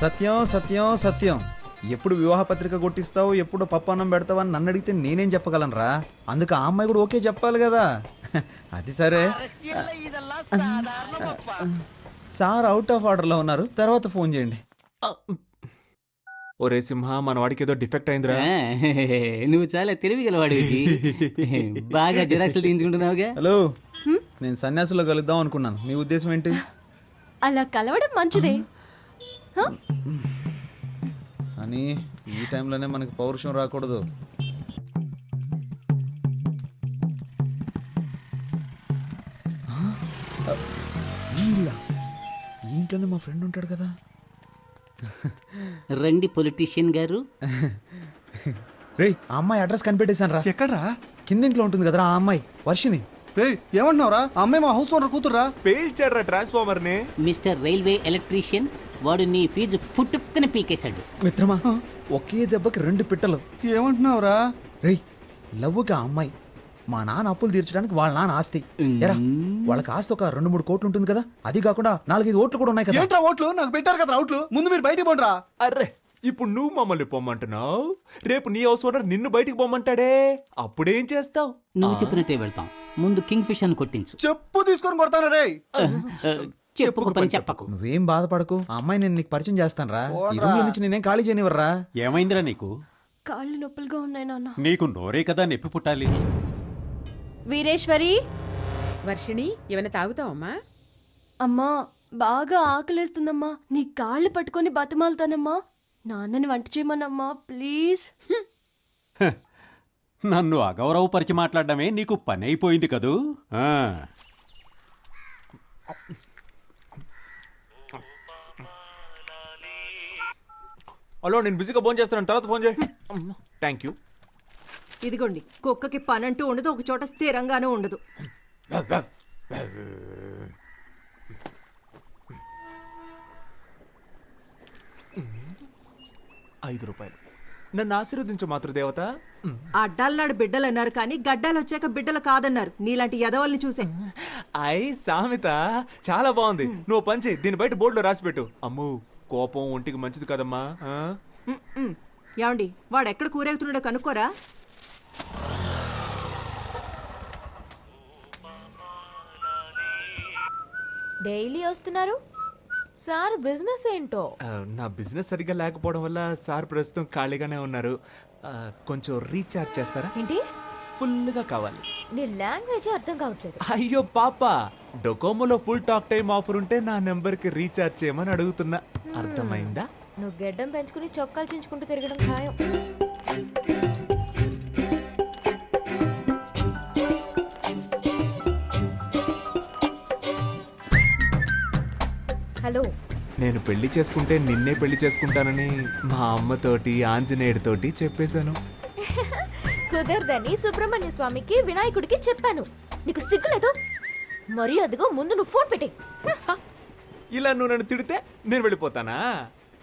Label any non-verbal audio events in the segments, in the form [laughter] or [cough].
సత్యం సత్యం సత్యం. ఎప్పుడు వివాహ పత్రిక కొట్టిస్తావు ఎప్పుడు పప్పు అన్నం పెడతావు అని నన్ను అడిగితే నేనేం చెప్పగలనురా? అందుకు ఆ అమ్మాయి కూడా ఓకే చెప్పాలి కదా. అది సరే. సార్ అవుట్ ఆఫ్ ఆర్డర్లో ఉన్నారు. తర్వాత ఫోన్ చేయండి. ఒరే సింహ మన వాడికి ఏదో డిఫెక్ట్ అయిందిరా. నువ్వు చాలా తెలివిగలవాడివి బాగా జిరాక్స్లు తీయించుకుంటున్నావుగా? హలో. నేను సన్యాసులో కలుద్దాం అనుకున్నాను. నీ ఉద్దేశం ఏంటి? అలా కలవడం మంచిదే. అని ఈ టైంలోనే మనకి పౌరుషం రాకూడదు. ఇంట్లోనే మా ఫ్రెండ్ ఉంటాడు కదా? రండి పొలిటీషియన్ గారు. రేయ్ ఆ అమ్మాయి అడ్రస్ కనిపెట్టేశాను రా ఎక్కడ్రా? కింద ఇంట్లో ఉంటుంది కదరా ఆ అమ్మాయి వర్షిని రేయ్ ఏమంటున్నావురా ఆ అమ్మాయి మా హౌస్ ఓనర్ కూతుర్రా? పేల్చాడ్రా ట్రాన్స్ఫార్మర్ని. Mister railway electrician. వాడు నీ ఫీజు పుట్టుక్కని పీకేశాడు. మిత్రమా ఒకే దెబ్బకి రెండు పిట్టలు. ఏమంటున్నావురా? రేయ్ లవ్వుకి ఆ అమ్మాయి. మా నాన్న అప్పులు తీర్చడానికి వాళ్ళ నాన్న ఆస్తి. ఎరా వాళ్ళకి ఆస్తి ఒక రెండు మూడు కోట్లు ఉంటుంది కదా? అది కాకుండా నాలుగైదు ఓట్లు కూడా ఉన్నాయి కదా? ఏంట్రా ఓట్లు? నాకు పెట్టారు కదా ఓట్లు? ముందు మీరు బయటికి పోండిరా. అర్రే ఇప్పుడు నువ్వు మమ్మల్ని పొమ్మంటున్నావు? రేపు నీ హౌస్ ఓనర్ నిన్ను బయటికి పొమ్మంటాడే? అప్పుడేం చేస్తావు? నువ్వు చెప్పినట్టే వెళ్తాం. ముందు కింగ్ ఫిష్ అని కొట్టించు. చెప్పు తీసుకొని కొడతాను రేయ్. ఆ, చెప్పుకు పని చెప్పకు. నువ్వేం బాధపడకు. ఆ అమ్మాయి నేను నీకు పరిచయం చేస్తాను రా ఈ రూమ్ నుంచి నేనేం ఖాళీ చేయనివ్వరా? ఏమైందిరా నీకు? కాళ్ళు నొప్పులుగా ఉన్నాయి నాన్న. నీకు నోరే కదా నొప్పి పుట్టాలి. వీరేశ్వరి? వర్షిణి ఏమైనా తాగుతావమ్మా? అమ్మా బాగా ఆకలేస్తుందమ్మా. నీ కాళ్ళు పట్టుకొని బతిమాలుతానమ్మా. నాన్నని వంట చేయమన్నమ్మా ప్లీజ్. నన్ను అగౌరవపరిచి మాట్లాడడమే నీకు పని అయిపోయింది కదూ హలో నేను బిజీగా ఫోన్ చేస్తున్నాను. తర్వాత ఫోన్ చేయి. థ్యాంక్ యూ ఇదిగోండి కుక్కకి పనంటూ ఉండదు ఒక చోట స్థిరంగానూ ఉండదు. ఐదు రూపాయలు. నన్ను ఆశీర్వదించు మాతృదేవత. అడ్డాలనాడు బిడ్డలు అన్నారు కానీ గడ్డాలు వచ్చాక బిడ్డలు కాదన్నారు. నీలాంటి యదవల్ని చూసే. ఐ సామెత. చాలా బాగుంది. నువ్వు పని చేయి. దీని బయట బోర్డులో రాసి పెట్టు అమ్ము. కోపం ఒంటికి మంచిది కదమ్మా. ఏమండి వాడు ఎక్కడ కూరేగుతున్నాడో కనుక్కోరా? డైలీ వస్తున్నారు? సార్ బిజినెస్ ఏంటో? నా బిజినెస్ సరిగ్గా లేకపోవడం వల్ల సార్ ప్రస్తుతం ఖాళీగానే ఉన్నారు. కొంచెం రీఛార్జ్ చేస్తారా? ఏంటి? ఫుల్గా కావాలి. నీ లాంగ్వేజ్ అర్థం కావట్లేదు. అయ్యో పాప డొకోమోలో ఫుల్ టాక్ టైం ఆఫర్ ఉంటే నా నెంబర్కి రీఛార్జ్ చేయమని అడుగుతున్నా. అర్థమైందా? నువ్వు గెడ్డం పెంచుకుని చొక్కాలు చించుకుంటూ తిరగడం ఖాయం. హలో. నేను పెళ్ళి చేసుకుంటే నిన్నే పెళ్ళి చేసుకుంటానని మా అమ్మతోటి ఆంజనేయుడితోటి చెప్పేశాను. [laughs] కుదరదని సుబ్రహ్మణ్య స్వామికి వినాయకుడికి చెప్పాను. నీకు సిగ్గులేదు? మరి అదిగో ముందు నువ్వు ఫోన్ పెట్టి ఇలా నువ్వు నన్ను తిడితే నేను వెళ్ళిపోతానా?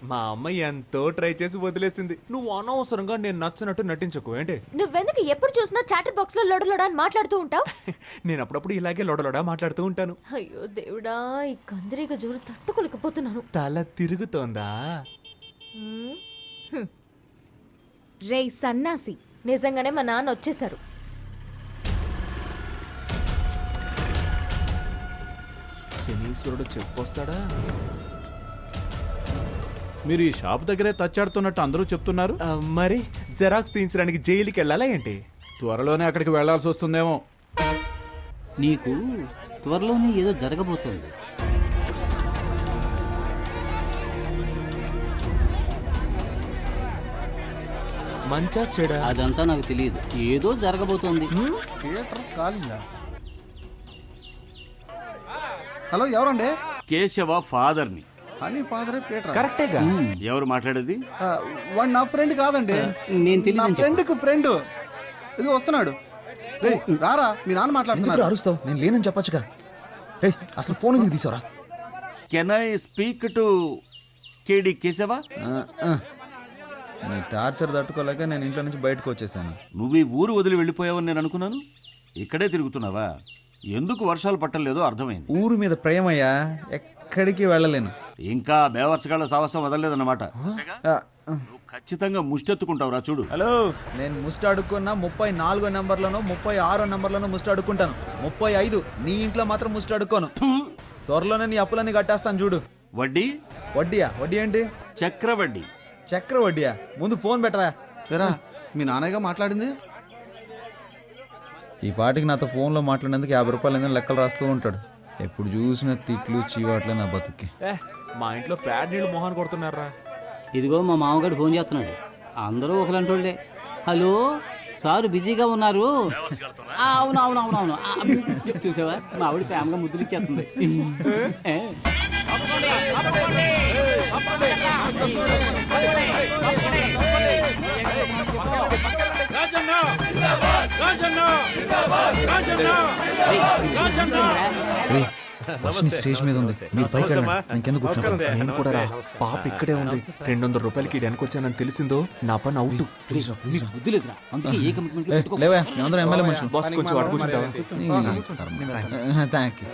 మా అమ్మ ఎంతో ట్రై చేసి వదిలేసింది. నువ్వు అనవసరంగా నేను నచ్చనట్టు నటించకు ఏంటి? నువ్వెందుకు ఎప్పుడు చూసినా చాటర్ బాక్స్లో లొడలొడ అని మాట్లాడుతూ ఉంటావు? [laughs] నేను అప్పుడప్పుడు ఇలాగే లొడలొడ మాట్లాడుతూ ఉంటాను. అయ్యో దేవుడా ఈ కందిరీగ జోరు తట్టుకోలేకపోతున్నాను. తల తిరుగుతోందా? రే సన్నాసి నిజంగానే మా నాన్న వచ్చేసారు శనీశ్వరుడు చెప్పొస్తాడా? మీరు ఈ షాప్ దగ్గరే తచ్చాడుతున్నట్టు అందరూ చెప్తున్నారు. ఆ, మరి జెరాక్స్ తీయించడానికి జైలుకి వెళ్ళాలా ఏంటి? త్వరలోనే అక్కడికి వెళ్ళాల్సి వస్తుందేమో. నీకు త్వరలోనే ఏదో జరగబోతోంది. మంచా చెడా? అదంతా నాకు తెలియదు. ఏదో జరగబోతోంది. థియేటర్ కాలిందా హలో ఎవరండి? కేశవ ఫాదర్ని. అని ఫాదరే పీటర్. కరెక్టేగా? ఎవరు మాట్లాడేది? వాడు నా ఫ్రెండ్ కాదండి. నేను నా తెలియదు ఫ్రెండ్. కు ఫ్రెండ్ ఇది వస్తున్నాడు రే రారా మీ నాన్న ఎందుకు మాట్లాడుతున్నారు అరుస్తావు? నేను లేనని చెప్పొచ్చుగా. రే అసలు ఫోన్ ఎందుకు తీసారా కెన్ ఐ స్పీక్ టు కేడి కేశవ నీ టార్చర్ తట్టుకోలేక నేను ఇంట్లో నుంచి బయటకు వచ్చేసాను. నువ్వు ఈ ఊరు వదిలి వెళ్ళిపోయావని నేను అనుకున్నాను? ఇక్కడే తిరుగుతున్నావా? ఎందుకు వర్షాలు పట్టలేదో అర్థమైంది. ఊరు మీద ప్రేమయ్యా ఎక్కడ ఎక్కడికి వెళ్ళలేను. ఇంకా బేవర్సగాళ్ళ సాహసం వదలలేదన్నమాట. నువ్వు ఖచ్చితంగా ముష్టెత్తుకుంటావురా చూడు. హలో. నేను ముస్ట్ అడుక్కున్న ముప్పై నాలుగో నెంబర్లను ముప్పై ఆరో నెంబర్లను ముస్ట్ అడుక్కుంటాను ముప్పై ఐదు నీ ఇంట్లో మాత్రం ముస్ట్ అడుక్కోను త్వరలోనే నీ అప్పులన్నీ కట్టేస్తాను చూడు. వడ్డీ? వడ్డీయా? వడ్డీ ఏంటి? చక్ర వడ్డీ చక్ర వడ్డీయా ముందు ఫోన్ పెట్టరా? ఎరా మీ నాన్నగా మాట్లాడింది? ఈ పాటికి నాతో ఫోన్లో మాట్లాడినందుకు యాభై రూపాయలు ఏదైనా లెక్కలు రాస్తూ ఉంటాడు. ఎప్పుడు చూసిన తిట్లు చీవాట్లే నా బతుక్కి. ఏ మా ఇంట్లో ప్యాడ్ నీళ్ళు మొహాన్ కొడుతున్నారా? ఇదిగో మా మామగారు ఫోన్ చేస్తున్నాడు. అందరూ ఒకలంటోళ్ళే. హలో సారు బిజీగా ఉన్నారు. ఆ, అవును అవును అవును అవును ఆ, చూసావా? మా ఆవిడ ప్రేమగా ముద్దులు ఇచ్చేస్తుంది. ఏ? రే లక్ష్మి స్టేజ్ మీద ఉంది. మీరు పైకి వెళ్ళండి. నేను కింద కూర్చుంటాను నేను కూడా రా. పాప ఇక్కడే ఉంది. రెండు వందల రూపాయలకి వెనక వచ్చానని తెలిసిందో నా పని అవుట్. మీకు బుద్ధి లేదురా. అందుకే ఏ కమిట్మెంట్ ఏ, లేవా మేమందరం ఎమ్మెల్యే మనుషులు. బాస్ కొంచెం కూర్చుంటావా థ్యాంక్ యూ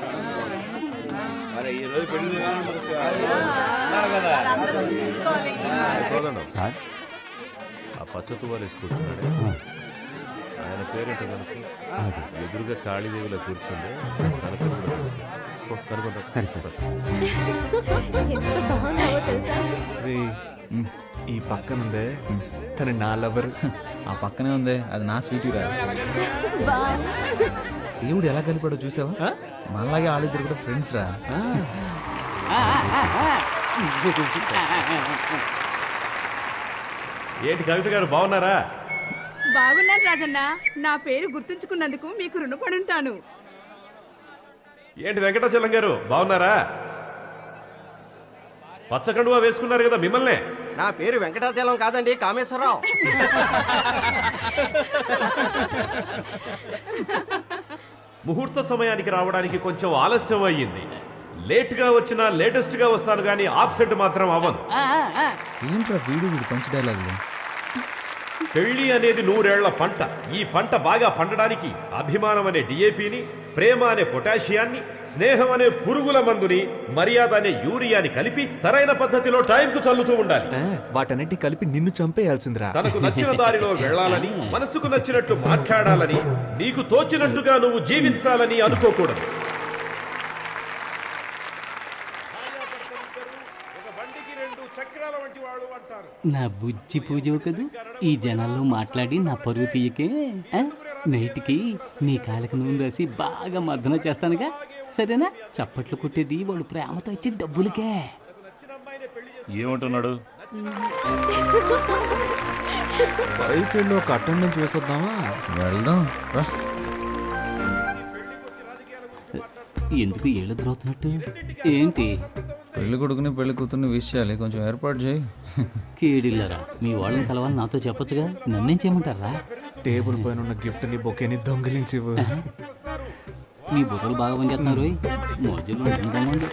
సార్? ఆ పచ్చతు వారు వేసుకుంటున్నాడే ఆయన పేరేంటో కనుక ఎదురుగా కాళీదేవిలో కూర్చుంది. కనుక సరే సార్. ఎంత బాగున్నావో తెలుసా? రే ఈ పక్కనుందే. తను నా లవర్. ఆ పక్కనే ఉంది. అది నా స్వీట్ రా. దేవుడు ఎలా కలిపాడో చూసావా? మనలాగే ఆడిద్దరు కూడా ఫ్రెండ్స్ రా. ఏంటి కవిత గారు బాగున్నారా? బాగున్నాను రాజన్న. నా పేరు గుర్తుంచుకున్నందుకు మీకు రుణపడి ఉంటాను ఏంటి వెంకటాచలం గారు బాగున్నారా? పచ్చకండువా వేసుకున్నారు కదా మిమ్మల్నే. నా పేరు వెంకటాచలం కాదండి కామేశ్వరరావు. ముహూర్త సమయానికి రావడానికి కొంచెం ఆలస్యం అయ్యింది. లేట్గా వచ్చినా లేటెస్ట్గా వస్తాను కానీ ఆబ్సెంట్ మాత్రం అవ్వను. ఏంట్రా వీడు వీడు పంచి డైలాగులు పెళ్ళి అనేది నూరేళ్ళ పంట. ఈ పంట బాగా పండడానికి అభిమానం అనే డిఏపిని ప్రేమ అనే పొటాషియాన్ని స్నేహం అనే పురుగుల మందుని మర్యాద అనే యూరియాని కలిపి సరైన పద్ధతిలో టైంకు చల్లుతూ ఉండాలి. వాటన్నిటి కలిపి నిన్ను చంపేయాల్సిందిరా. తనకు నచ్చిన దారిలో వెళ్ళాలని మనసుకు నచ్చినట్లు మాట్లాడాలని నీకు తోచినట్టుగా నువ్వు జీవించాలని అనుకోకూడదు చక్రాల వంటి వాడు అంటారు నా బుజ్జి పూజ కదూ ఈ జనాల్లో మాట్లాడి నా పరువు తీయకే? నైట్కి నీ కాళ్ళకి నూనె రాసి బాగా మర్దన చేస్తానుగా. సరేనా? చప్పట్లు కొట్టేది వాళ్ళు ప్రేమతో ఇచ్చే డబ్బులకే. ఏమంటున్నాడు? పైకి వెళ్ళి ఒక అటెండెన్స్ వేసొద్దామా? వెళ్దాం ఎందుకు ఏళ్ళు ద్రోతున్నట్టు ఏంటి? పెళ్ళి కొడుకుని పెళ్ళి కూతుర్ని విష్ చేయాలి. కొంచెం ఏర్పాటు చేయి. కేడిల్లరా మీ వాళ్ళని కలవాలని నాతో చెప్పొచ్చుగా? నన్నేం చేయమంటారా? టేబుల్ పైన ఉన్న గిఫ్ట్ని బొకేని దొంగిలించివు మీ బుర్రలు బాగా పనిచేస్తున్నారు. మధ్యలో ఉండండి.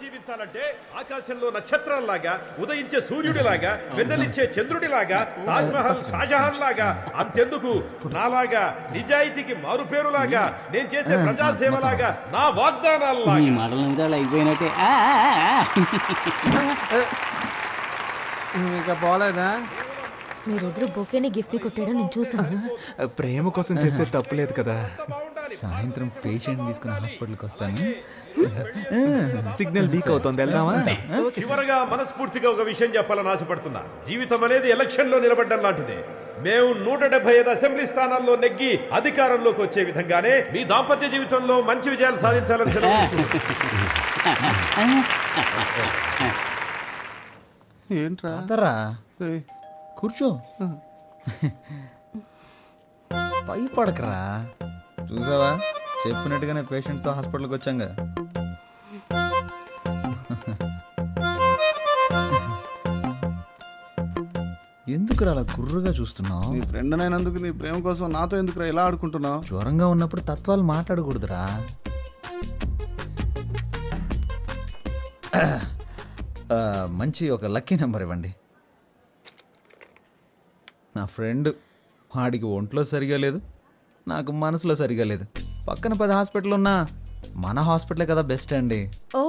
జీవించాలంటే ఆకాశంలో నక్షత్రాల్లాగా ఉదయించే సూర్యుడిలాగా వెన్నెలిచ్చే చంద్రుడిలాగా తాజ్ మహల్ షాజహాన్ లాగా అంతెందుకు నాలాగా నిజాయితీకి మారుపేరులాగా నేను చేసే ప్రజాసేవలాగా నా మీ వాగ్దానాల్లాగా మాటల మీద అలా అయిపోయినట్టే. ఆ, ఆ, ఆ. ఇంకా పోలేదా? మీరిద్దరు బొకేని గిఫ్ట్ని కొట్టాడో నేను చూసాను ప్రేమ కోసం చేస్తే తప్పులేదు కదా. సాయంత్రం పేషెంట్ తీసుకుని హాస్పిటల్కి వస్తాను. సిగ్నల్ వీక్ అవుతుంది వెళ్దామా? చివరగా మనస్ఫూర్తిగా ఒక విషయం చెప్పాలని ఆశపడుతున్నా. జీవితం అనేది ఎలక్షన్లో నిలబడ్డం లాంటిదే. మేము నూట డెబ్బై ఐదు అసెంబ్లీ స్థానాల్లో నెగ్గి అధికారంలోకి వచ్చే విధంగానే మీ దాంపత్య జీవితంలో మంచి విజయాలు సాధించాలని ఏంట్రా? కూర్చో. పై పడకరా. చూసావా? చెప్పినట్టుగానే పేషెంట్తో హాస్పిటల్కి వచ్చాంగా. ఎందుకు అలా గుర్రుగా చూస్తున్నావు? నీ ఫ్రెండ్ అయినందుకు నీ ప్రేమ కోసం నాతో ఎందుకురా ఇలా ఆడుకుంటున్నావు? జ్వరంగా ఉన్నప్పుడు తత్వాలు మాట్లాడకూడదురా. ఆ, మంచి ఒక లక్కీ నెంబర్ ఇవ్వండి. నా ఫ్రెండ్ వాడికి ఒంట్లో సరిగా లేదు. నాకు మనసులో సరిగా లేదు. పక్కన పది హాస్పిటల్ ఉన్నా మన హాస్పిటలే కదా బెస్ట్ అండి. ఓ.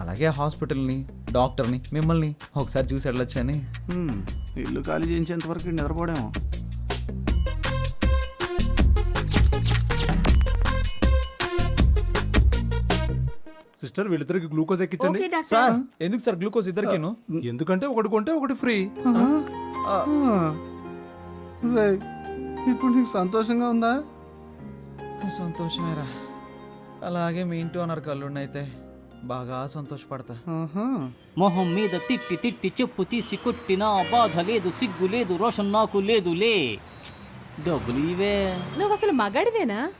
అలాగే హాస్పిటల్ని డాక్టర్ని మిమ్మల్ని ఒకసారి చూసి వెళ్ళొచ్చని హ్మ్, ఇల్లు ఖాళీ చేయించేంత వరకు నిద్రపోవడేమో సిస్టర్ వీళ్ళిద్దరికి గ్లూకోజ్ ఎక్కించండి. Okay doctor. సార్ ఎందుకు సార్ గ్లూకోజ్ ఇద్దరికేను? ఎందుకంటే ఒకటి కొంటే ఒకటి ఫ్రీ. రేయ్, ఇప్పుడు నీకు సంతోషంగా ఉందా? సంతోషమేరా. అలాగే మీ ఇంటి ఓనర్ కళ్ళుండైతే బాగా సంతోషపడతా. మొహం మీద తిట్టి తిట్టి చెప్పు తీసి కొట్టినా బాధ లేదు సిగ్గు లేదు రోషన్ నాకు లేదులే డబ్బులు ఇవే. నువ్వు అసలు మగాడివేనా?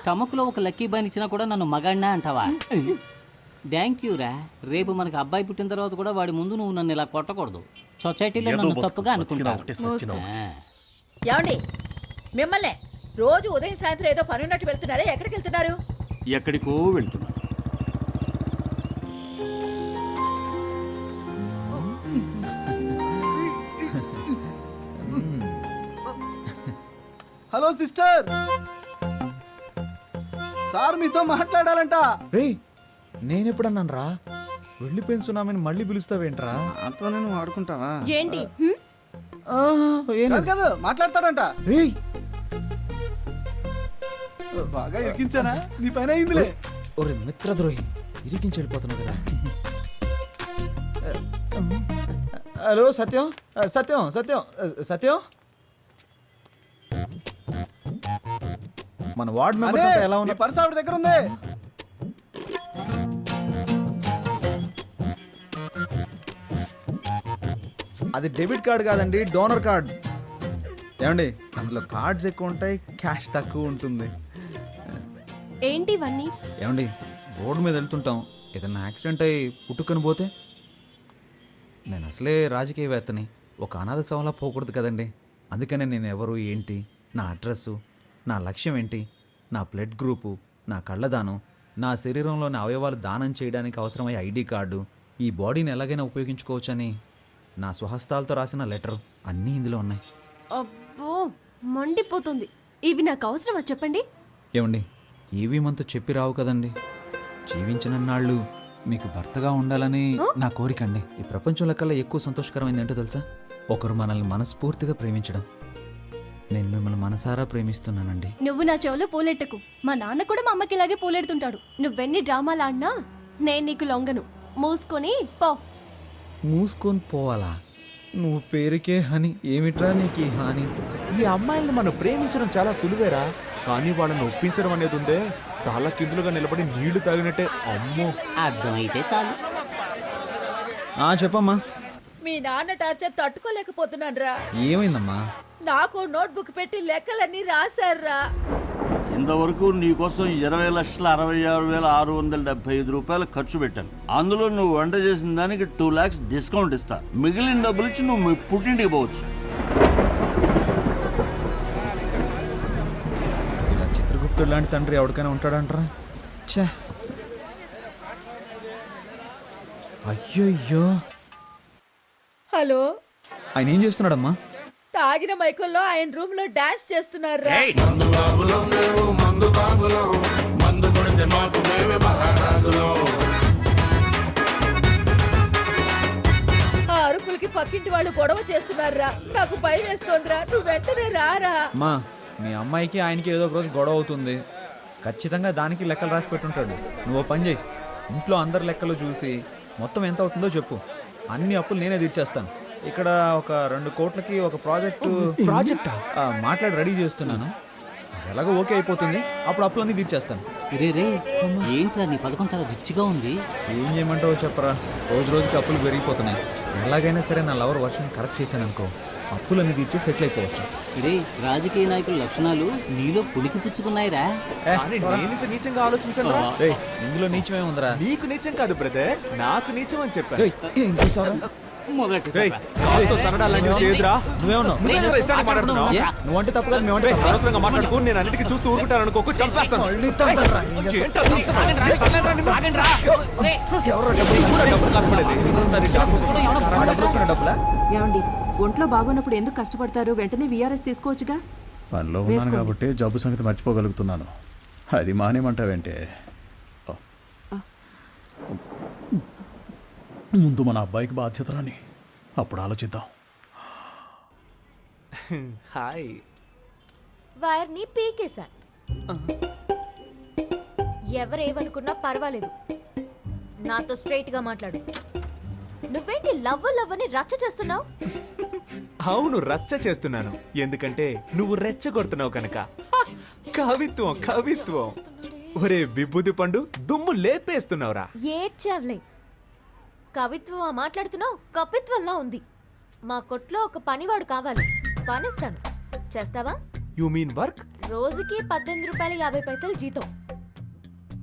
స్టమక్లో ఒక లక్కీ బాన్ ఇచ్చినా కూడా నన్ను మగాడినా అంటావా? థ్యాంక్ యూ రా. రేపు మనకు అబ్బాయి పుట్టిన తర్వాత కూడా వాడి ముందు నువ్వు నన్ను ఇలా కొట్టకూడదు. సొసైటీలో నన్ను తప్పుగా అనుకుంటారు. ఆ. ఏమండి? మిమ్మల్ని రోజు ఉదయం సాయంత్రం ఏదో పని ఉన్నట్టు వెళ్తున్నారా ఎక్కడికి వెళ్తున్నారు? ఎక్కడికో వెళ్తున్నా. Hello sister. సార్ మీతో మాట్లాడాలంట. రే నేనెప్పుడన్నాను రా వెళ్ళిపోయిన సునామీని మళ్ళీ పిలుస్తావేంట్రా? అంతా నేను వాడుకుంటావా? ఏంటి? హ్మ్? కాదు కాదు మాట్లాడతాడంట. రేయ్ బాగా ఇరికించానా? నీ పని అయిందిలే. ఒరే మిత్రద్రోహి ఇరికించి వెళ్ళిపోతున్నావు కదా. హలో సత్యం? సత్యం సత్యం సత్యం? మన వార్డ్ మెంబర్స్ ఎలా ఉన్నారు? పర్స్ ఆవిడ దగ్గర ఉంది. అది డెబిట్ కార్డ్ కాదండి డోనర్ కార్డ్. ఏమండి అందులో కార్డ్స్ ఎక్కువ ఉంటాయి క్యాష్ తక్కువ ఉంటుంది. ఏంటి ఇవన్నీ? ఏమండి రోడ్డు మీద వెళ్తుంటాం. ఏదన్నా యాక్సిడెంట్ అయ్యి పుట్టుకొని పోతే? నేను అసలే రాజకీయవేత్తని. ఒక అనాథ శవంలా పోకూడదు కదండి. అందుకనే నేను ఎవరు ఏంటి నా అడ్రస్సు నా లక్ష్యం ఏంటి నా బ్లడ్ గ్రూపు నా కళ్ళదానం నా శరీరంలోని అవయవాలు దానం చేయడానికి అవసరమయ్యే ఐడి కార్డు ఈ బాడీని ఎలాగైనా ఉపయోగించుకోవచ్చని నా స్వహస్తాలతో రాసిన లెటర్ అన్నీ ఇందులో ఉన్నాయి. అబ్బో మండిపోతుంది. ఇవి నాకు అవసరమా చెప్పండి? ఏమండి ఏవి మనతో చెప్పి రావు కదండి. జీవించినన్నాళ్ళు మీకు భర్తగా ఉండాలని నా కోరిక అండి. ఈ ప్రపంచంలో కల్లా ఎక్కువ సంతోషకరమైంది ఏంటో తెలుసా? ఒకరు మనల్ని మనస్ఫూర్తిగా ప్రేమించడం. నేను మిమ్మల్ని మనసారా ప్రేమిస్తున్నానండి. నువ్వు నా చెవులో పూలెట్టకు. మా నాన్న కూడా మా అమ్మకి ఇలాగే పూలెడుతుంటాడు. నువ్వెన్ని డ్రామాలు ఆడినా నేను నీకు లొంగను. మూసుకొని పో. మూసుకొని పోవాలా? నువ్వు పేరుకే హని ఏమిట్రా నీకు ఈ హాని? ఈ అమ్మాయిల్ని మనం ప్రేమించడం చాలా సులువేరా? కానీ వాళ్ళని ఒప్పించడం అనేది ఉందే తల కిందులుగా నిలబడి నీళ్ళు తాగినట్టే. అమ్మో! అర్థమైతే చాలు. ఆ చెప్పమ్మా. మీ నాన్న టార్చర్ తట్టుకోలేకపోతున్నాను రా ఏమైందమ్మా? నాకు నోట్బుక్ పెట్టి లెక్కలన్నీ రాశారా ఇంతవరకు నీకోసం ఇరవై లక్షల అరవై ఆరు వేల ఆరు వందల డెబ్బై ఐదు రూపాయలు ఖర్చు పెట్టాను. అందులో నువ్వు వంట చేసిన దానికి టూ లాక్స్ డిస్కౌంట్ ఇస్తా. మిగిలిన డబ్బులు ఇచ్చి నువ్వు మీ పుట్టింటికి పోవచ్చు. ఇలా చిత్రగుప్తుడు లాంటి తండ్రి ఎవరికైనా ఉంటాడంటారా? ఛే! అయ్యో అయ్యో హలో? ఆయన ఏం చేస్తున్నాడమ్మా? తాగిన మైకుల్లో ఆయన రూమ్లో డాన్స్ చేస్తున్నారా? ఆ అరుపులకి పక్కింటి వాళ్ళు గొడవ చేస్తున్నారా? నాకు భయం వేస్తోందిరా. నువ్వు వెంటనే రారా. అమ్మా మీ అమ్మాయికి ఆయనకి ఏదో ఒక రోజు గొడవ అవుతుంది. ఖచ్చితంగా దానికి లెక్కలు రాసి పెట్టుంటాడు. నువ్వు ఓ పని చేయి. ఇంట్లో అందరి లెక్కలు చూసి మొత్తం ఎంత అవుతుందో చెప్పు. అన్ని అప్పులు నేనే తీర్చేస్తాను. ఇక్కడ ఒక రెండు కోట్లకి ఒక ప్రాజెక్టు ప్రాజెక్టా? మాట్లాడి రెడీ చేస్తున్నాను. ఎలాగో ఓకే అయిపోతుంది. అప్పుడు అప్పులన్నీ తీర్చేస్తాను. రే రే ఏంట్రా నీ పథకం చాలా రిచ్గా ఉంది. ఏం చేయమంటావో చెప్పరా. రోజు రోజుకి అప్పులు పెరిగిపోతున్నాయి. ఎలాగైనా సరే నా లవర్ వర్షన్ కరెక్ట్ చేశాను అనుకో అప్పులన్నీ తీర్చి సెటిల్ అయిపోవచ్చు. రే రాజకీయ నాయకుల లక్షణాలు నీలో పులికి పుచ్చుకున్నాయిరా. నేను నీచంగా ఆలోచించను రేయ్, ఇందులో నీచమే ఉందిరా. నీకు నీచం కాదు బ్రదర్. నాకు నీచం అని చెప్పాను. చూసావురా? మొదటి? నువ్వంటే మేమంటే. అనవసరంగా మాట్లాడుకో నేను అన్నిటికీ చూస్తూ ఊరుకుంటాను అనుకోకు చంపేస్తాను. ఏమండి ఒంట్లో బాగోనప్పుడు ఎందుకు కష్టపడతారు? వెంటనే విఆర్ఎస్ తీసుకోవచ్చుగా? పనిలో ఉన్నాను కాబట్టి జబ్బు సంగతి మర్చిపోగలుగుతున్నాను. అది మానేమంటావేంటే? ముందు మన అబ్బాయికి బాధ్యత రాని. అప్పుడు ఆలోచిద్దాం. హాయ్. వైర్ని పీకేశా ఎవరేమనుకున్నా పర్వాలేదు. నాతో స్ట్రైట్గా మాట్లాడు. నువ్వేంటి లవ్ లవ్ అని రచ్చ చేస్తున్నావు? అవును రచ్చ చేస్తున్నాను. ఎందుకంటే నువ్వు రెచ్చగొడుతున్నావు కనుక. హ! కవిత్వం కవిత్వం. ఒరే విభూది పండు దుమ్ము లేపేస్తున్నావురా. ఏడ్చావులే. కవిత్వం మాట్లాడుతున్నావు కపిత్వంలా ఉంది. మా కొట్లో ఒక పనివాడు కావాలి. పనిస్తాను. చేస్తావా? యు మీన్ వర్క్ రోజుకి పద్దెనిమిది రూపాయల యాభై పైసలు జీతం.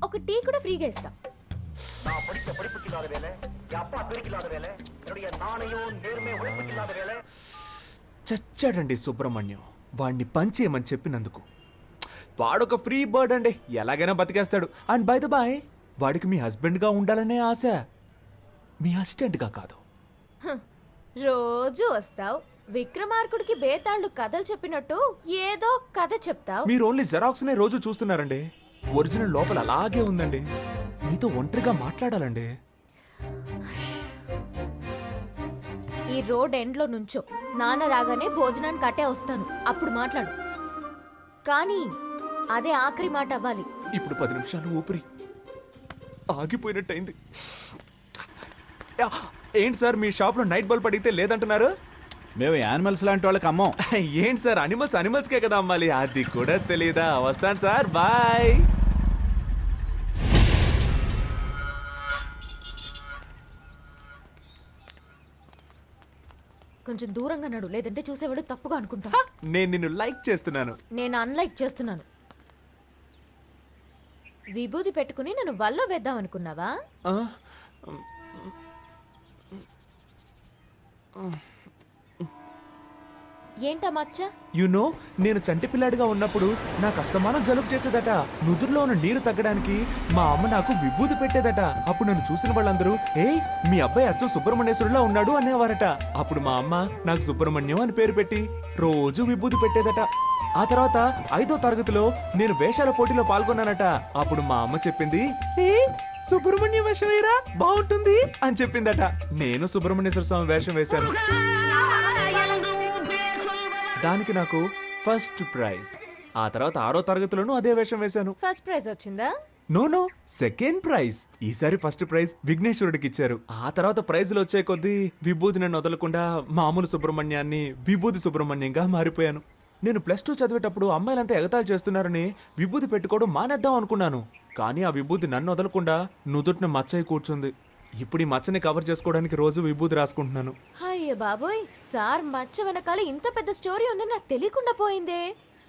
ఒక టీ కూడా ఫ్రీగా ఇస్తా. చచ్చాడండి సుబ్రహ్మణ్యం. వాడిని పంచేయమని చెప్పినందుకు. వాడొక ఫ్రీ బర్డ్ అండి. ఎలాగైనా బతికేస్తాడు. అండ్ బై ద బాయ్ వాడికి మీ హస్బెండ్గా ఉండాలనే ఆశ. మీ అసిస్టెంట్గా కాదు. రోజు వస్తావు. విక్రమార్కుడికి బేతాళుడు కథలు చెప్పినట్టు ఏదో కథ చెప్తావు. మీరు ఓన్లీ జెరాక్స్ నే రోజు చూస్తున్నారండి. ఒరిజినల్ లోపల అలాగే ఉందండి. మీతో ఒంటరిగా మాట్లాడాలండి. ఈ రోడ్ ఎండ్లో నుంచో. నాన్న రాగానే భోజనానికి కట్టే వస్తాను. అప్పుడు మాట్లాడు. కానీ అదే ఆఖరి మాట అవ్వాలి. ఇప్పుడు పది నిమిషాలు ఊపిరి. ఆగిపోయినట్టయింది. ఏంటి సార్ మీ షాప్లో నైట్ బల్బ్ అడిగితే లేదంటున్నారు? మేము యానిమల్స్ లాంటి వాళ్ళకి అమ్మం. ఏంటి సార్ అనిమల్స్ అనిమల్స్కే కదా అమ్మాలి. అది కూడా తెలియదా వస్తాను సార్ బాయ్. కొంచెం దూరంగా నడు లేదంటే చూసేవాడు తప్పుగా అనుకుంటా. నేను నిన్ను లైక్ చేస్తున్నాను. నేను అన్లైక్ చేస్తున్నాను. విభూది పెట్టుకుని నన్ను వల్ల వేద్దాం అనుకున్నావా? ఆ? ఏంటా మచ్చ? యు నో నేను చంటి పిల్లాడిగా ఉన్నప్పుడు నాకు అస్తమానం జలుబు చేసేదట. నుదురులో ఉన్న నీరు తగ్గడానికి మా అమ్మ నాకు విభూతి పెట్టేదట. అప్పుడు నన్ను చూసిన వాళ్ళందరూ ఏ మీ అబ్బాయి అచ్చం సుబ్రహ్మణ్యేశ్వరులా ఉన్నాడు అనేవారట. అప్పుడు మా అమ్మ నాకు సుబ్రహ్మణ్యం అని పేరు పెట్టి రోజు విభూతి పెట్టేదట. ఆ తర్వాత ఐదో తరగతిలో నేను వేషాల పోటీలో పాల్గొన్నానట. అప్పుడు మా అమ్మ చెప్పింది ఏ సుబ్రహ్మణ్య వేషం వేయరా బాగుంటుంది అని చెప్పిందట. నేను సుబ్రహ్మణ్యేశ్వర స్వామి వేషం వేశాను. దానికి నాకు ఫస్ట్ ప్రైజ్ ఆ తర్వాత ఆరో తరగతిలోనూ అదే వేషం వేశాను. ఫస్ట్ ప్రైజ్ వచ్చిందా? నో నో సెకండ్ ప్రైజ్ ఈసారి ఫస్ట్ ప్రైజ్ విఘ్నేశ్వరుడికి ఇచ్చారు. ఆ తర్వాత ప్రైజులు వచ్చే కొద్దీ విభూతి నన్ను వదలకుండా మామూలు సుబ్రహ్మణ్యాన్ని విభూతి సుబ్రహ్మణ్యంగా మారిపోయాను. నేను ప్లస్ టూ చదివేటప్పుడు అమ్మాయిలంతా ఎగతాళి చేస్తున్నారని విభూతి పెట్టుకోవడం మానేద్దాం అనుకున్నాను. కానీ ఆ విభూతి నన్ను వదలకుండా నుదుటిన మచ్చయి కూర్చుంది. ఇప్పుడు ఈ మచ్చని కవర్ చేసుకోవడానికి రోజు విభూతి రాసుకుంటున్నాను. అయ్య బాబోయ్! సార్ మచ్చ వెనకాల ఇంత పెద్ద స్టోరీ ఉందని నాకు తెలియకుండా పోయిందే.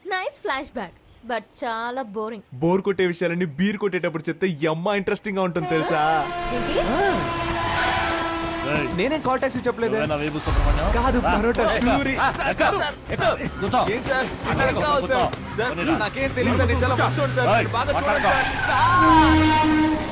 నైస్ ఫ్లాష్ బ్యాక్ బట్ చాలా బోరింగ్ బోర్ కొట్టే విషయాలన్నీ బీర్ కొట్టేటప్పుడు చెప్తే ఈ అమ్మ ఇంట్రెస్టింగ్గా ఉంటుంది తెలుసా? నేనేం కాల్ టాక్సీ చెప్పలేదు? నువ్వేనా వేపు సుబ్రహ్మణ్యం కాదు parotta Suri. Sir, sir, sir, కూర్చో. ఏం సార్? మాట్లాడకు, ఏం కావాలి సార్? కూర్చో. సార్, పోనీరా. నాకేం తెలియదు సార్ చాలా సార్. బాగా చూడండి సార్.